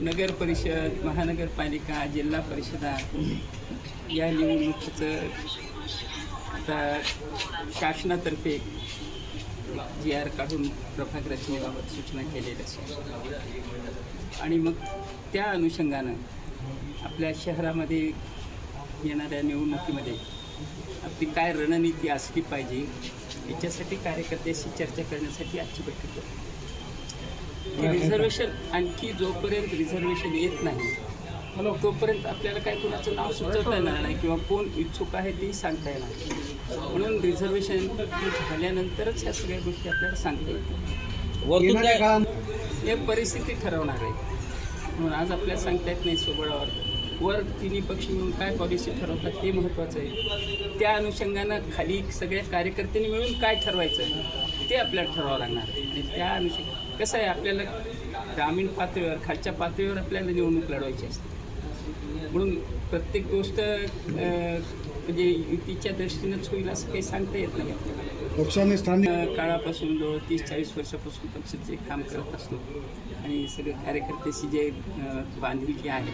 नगर परिषद महानगरपालिका जिल्हा परिषदा या निवडणुकीचं आता शासनातर्फे जी आर काढून प्रभाग रचनेबाबत सूचना केलेल्या आहेत. आणि मग त्या अनुषंगानं आपल्या शहरामध्ये येणाऱ्या निवडणुकीमध्ये आपली काय रणनीती असली पाहिजे याच्यासाठी कार्यकर्त्याशी चर्चा करण्यासाठी आजची बैठक होती रिझर्वेशन आणखी जोपर्यंत रिझर्वेशन येत नाही तोपर्यंत आपल्याला काय कुणाचं नाव सुचवता येणार नाही किंवा कोण इच्छुक आहे तेही सांगता येणार नाही. म्हणून रिझर्वेशन झाल्यानंतरच ह्या सगळ्या गोष्टी आपल्याला सांगता येतील. हे परिस्थिती ठरवणार आहे. म्हणून आज आपल्याला सांगता येत नाही सोबळावर. वर तिन्ही पक्ष मिळून काय पॉलिसी ठरवतात ते महत्त्वाचं आहे. त्या अनुषंगानं खाली सगळ्या कार्यकर्त्यांनी मिळून काय ठरवायचं ते आपल्याला ठरवावं लागणार आहे. आणि त्या अनुषंग कसं आहे आपल्याला ग्रामीण पातळीवर खालच्या पातळीवर आपल्याला निवडणूक लढवायची असते. म्हणून प्रत्येक गोष्ट म्हणजे युतीच्या दृष्टीनंच होईल असं काही सांगता येत नाही. पक्षाने स्थानिक काळापासून जवळ तीस चाळीस वर्षापासून पक्षाचे काम करत असतो आणि सगळे कार्यकर्त्याशी जे बांधिलकी आहे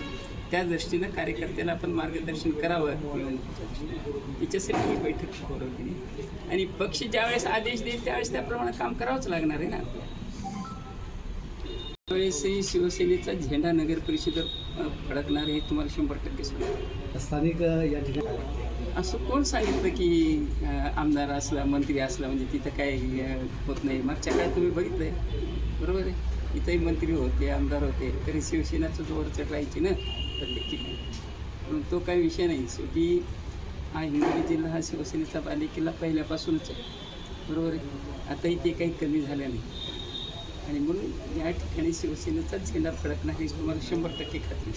त्या दृष्टीनं कार्यकर्त्याला आपण मार्गदर्शन करावं. त्याच्यासाठी ही बैठक बोलवली. आणि पक्ष ज्यावेळेस आदेश देईल त्यावेळेस त्याप्रमाणे काम करावंच लागणार आहे ना. त्यावेळेसही शिवसेनेचा झेंडा नगर परिषदेवर फडकणार हे तुम्हाला शंभर टक्के सांगतो. स्थानिक या ठिकाणी असं कोण सांगितलं की आमदार असला मंत्री असला म्हणजे तिथं काय होत नाही. मागच्या काळात तुम्ही बघितलंय. बरोबर आहे. इथंही मंत्री होते आमदार होते. तरी शिवसेनाचं जोर चढवायची ना प्रत्येक ठिकाणी म्हणून तो काही विषय नाही. शेवटी हा हिंगोली जिल्हा हा शिवसेनेचा बालेकिल्ला पहिल्यापासूनच आहे. बरोबर आहे. आताही ते काही कमी झालं नाही. आणि म्हणून या ठिकाणी शिवसेनेचाच झेंडा फडकणार ही तुम्हाला शंभर टक्के खात्री